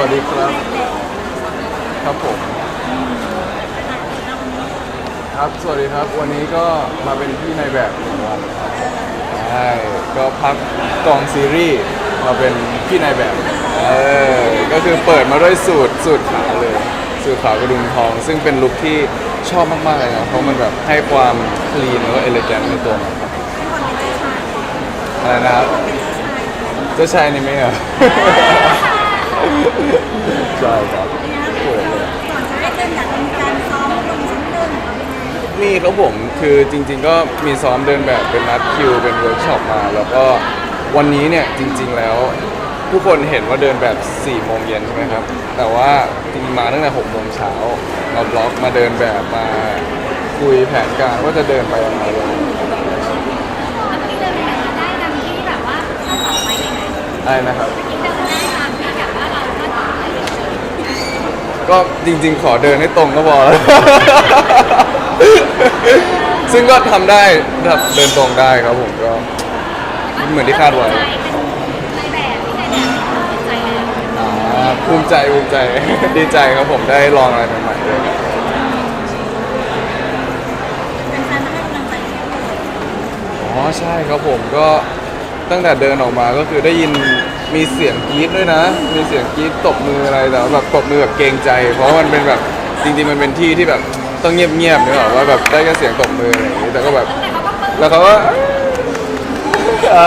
วัสดีครับครับผมครับสวัสดีครับ วันนี้ก็มาเป็นพี่ในแบบหนึ่งวันครับใช่ก็พักกองซีรีส์มาเป็นพี่ในแบบเออก็คือเปิดมาด้วยสูตรสูตรขาวเลยสูตรขาวกระดุมทอง ซึ่งเป็นลุคที่ชอบมาก ๆ เลยนะเพราะมันแบบให้ความคลีนแล้วก็เอเลแกนในตัวมันครับอะไรนะครับเจ้าชายนี่ไหมอะ ใช่ครับเขินเลยก่อนจะได้เต้นอยากมีการซ้อมลงชั้นหนึ่งหรือยังไงมีครับผมคือจริง ๆ ก็มีซ้อมเดินแบบเป็นนัดคิวเป็นเวิร์กช็อปมา แล้วก็วันนี้เนี่ยจริง ๆ แล้ว ทุกคนเห็นว่าเดินแบบ4โมงเย็นใช่ไหมครับ แต่ว่าจริงๆมาตั้งแต่6โมงเช้ามาบล็อกมาเดินแบบมาคุยแผนการว่าจะเดินไปยังไงเลยแล้วที่เดินไปได้ตามที่แบบว่าคาดหวังไว้เลยไหมอะไรนะครับ ที่เดินได้ตามที่แบบว่าเราคาดหวังไว้เลย ก็จริง ๆ ขอเดินให้ตรงก็พอแล้ว ซึ่งก็ทำได้ครับเดินตรงได้ครับผมก็ เหมือนที่คาดไว้ ในแบบที่ในแบบเป็นใจเลยอ่าภูมิใจภูมิใจ ดีใจครับผมได้ลองอะไรใหม่ๆด้วยครับเป็นแฟนมาให้กำลังใจเยอะเลยอ๋อใช่ครับผมก็ตั้งแต่เดินออกมาก็คือได้ยิน มีเสียงกรี๊ดด้วยนะ มีเสียงกรี๊ดตบมืออะไรแต่ว่าแบบตบมือแบบเกรงใจ เพราะว่ามันเป็นแบบจริงๆมันเป็นที่ที่แบบต้องเงียบๆนึกออกว่าแบบได้แค่เสียงตบมืออะไรอย่างนี้แต่ก็แบบ แต่เขาก็ปึ้งแล้วเขาก็เอ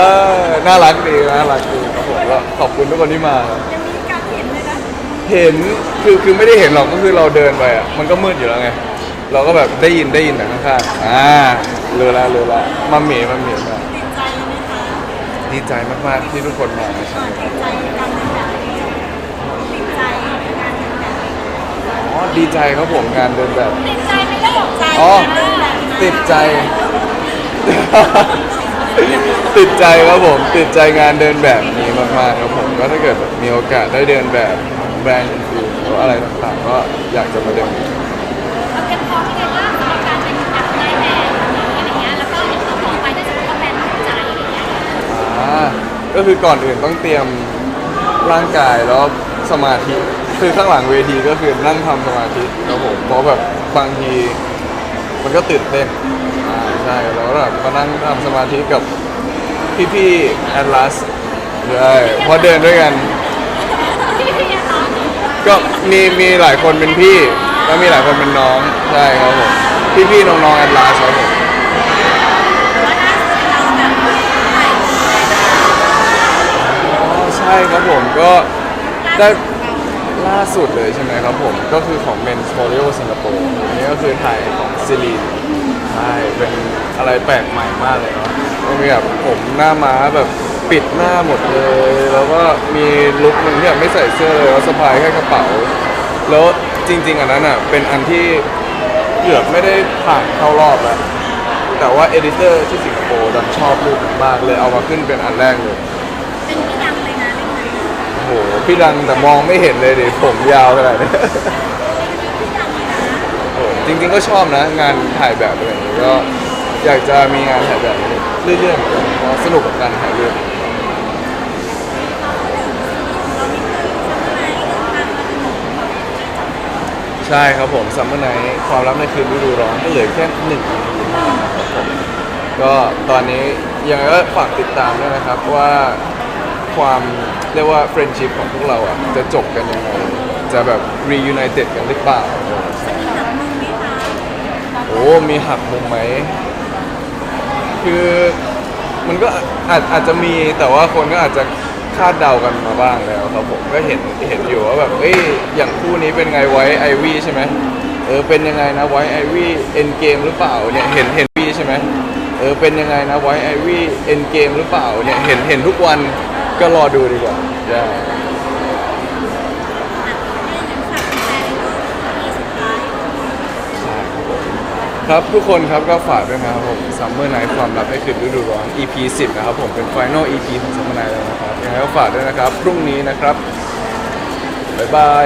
อน่ารักดีน่ารักดีครับผมก็ขอบคุณทุกคนที่มา ยังมีการเห็นเลยนะเห็นคือคือไม่ได้เห็นหรอกก็คือเราเดินไปอะมันก็มืดอยู่แล้วไง เราก็แบบได้ยินได้ยินแต่ข้างๆอ่าเรือละเรือละมาเหมีมาเหมีมาติดใจเลยไหมคะ ดีใจมากๆที่ทุกคนมาใช่ก่อนติดใจการเดินแบบนี้ติดใจการเดินแบบนี้อ๋อดีใจครับผมงานเดินแบบ ติดใจไม่ได้หรอกใจอ๋อนะติดใจ ติดใจครับผม ติดใจงานเดินแบบนี้มากๆครับผมก็ถ้าเกิดมีโอกาสได้เดินแบบแบรนด์อื่นๆหรืออะไรต่างๆก็อยากจะมาเดิน ก็คือก่อนอื่นต้องเตรียมร่างกายแล้วสมาธิ คือข้างหลังเวทีก็คือนั่งทำสมาธิครับผมเพราะแบบบางที มันก็ตื่นเต้นอ่าใช่แล้วก็แบบมานั่งทำสมาธิกับพี่ๆแอดลาสใช่เพราะเดินด้วยกันพี่พี่อะเนาะก็มีมีหลายคนเป็นพี่ แล้วมีหลายคนเป็นน้อง ใช่ครับผม พี่ๆน้องๆแอดลาสครับผม ว่าน่าจะเป็นเราแบบใหม่ อ๋อใช่ครับผมก็ได้ล่าสุดเลยใช่ไหมครับผมก็คือของ Men's Folio สิงคโปร์อันนี้ก็คือถ่ายของซิลีนใช่เป็นอะไรแปลกใหม่มากเลยเนาะก็มีแบบผมหน้าม้าแบบปิดหน้าหมดเลย แล้วก็มีลุคหนึ่งที่แบบไม่ใส่เสื้อเลยแล้วสะพายแค่กระเป๋า แล้วจริง ๆ อันนั้นอะเป็นอันที่เกือบไม่ได้ผ่านเข้ารอบแล้วแต่ว่าเอดิเตอร์ที่สิงคโปร์ดันชอบรูปนี้มากเลยเอามาขึ้นเป็นอันแรกเลย หพี่ดังแต่มองไม่เห็นเลยดิผมยาวขนาดนี้โอ้จริง ๆ ก็ชอบนะ งานถ่ายแบบอะไรอย่างนี้ก็อยากจะมีงานถ่ายแบบนี้เรื่อยๆเหมือนกันเพราะสนุกกับการถ่ายรูปเรานี่อซัมเมอร์ไนท์เดินทางมาถึงใช่ครับผมซัมเมอร์ไนท์ความลับในคืนฤดูร้อนก็เหลือแค่หนึ่งนะครับผมก็ตอนนี้ยังไงก็ฝากติดตามด้วยนะครับว่า ความเรียกว่าเฟรนชิพของพวกเราอะจะจบกันยังไงจะแบบ reunited กันหรือเปล่ามีแบบมึงไหมคะโอ้มีหักมุมไหม คือมันก็อาจอาจจะมีแต่ว่าคนก็อาจจะคาดเดากันมาบ้างแล้วครับผมก็เห็นเห็นอยู่ว่าแบบเอ้ยอย่างคู่นี้เป็นไงไว้ไอวี่ใช่ไหมเออเป็นยังไงนะไว้ไอวี่เอ็นเกมหรือเปล่าเนี่ยเห็นเห็นวี่ใช่ไหมเออเป็นยังไงนะไว้ไอวี่เอ็นเกมหรือเปล่าเนี่ยเห็นเห็นทุกวัน ก็รอดูดีกว่าใช่ครับทุกคนครับก็ฝากด้วยนะครับผม Summer Night ความลับให้คืนฤดูร้อน EP 10 นะครับผมเป็น Final EP ของ Summer Night แล้วนะครับยังไงก็ฝากด้วยนะครับ พรุ่งนี้นะครับ บ๊ายบาย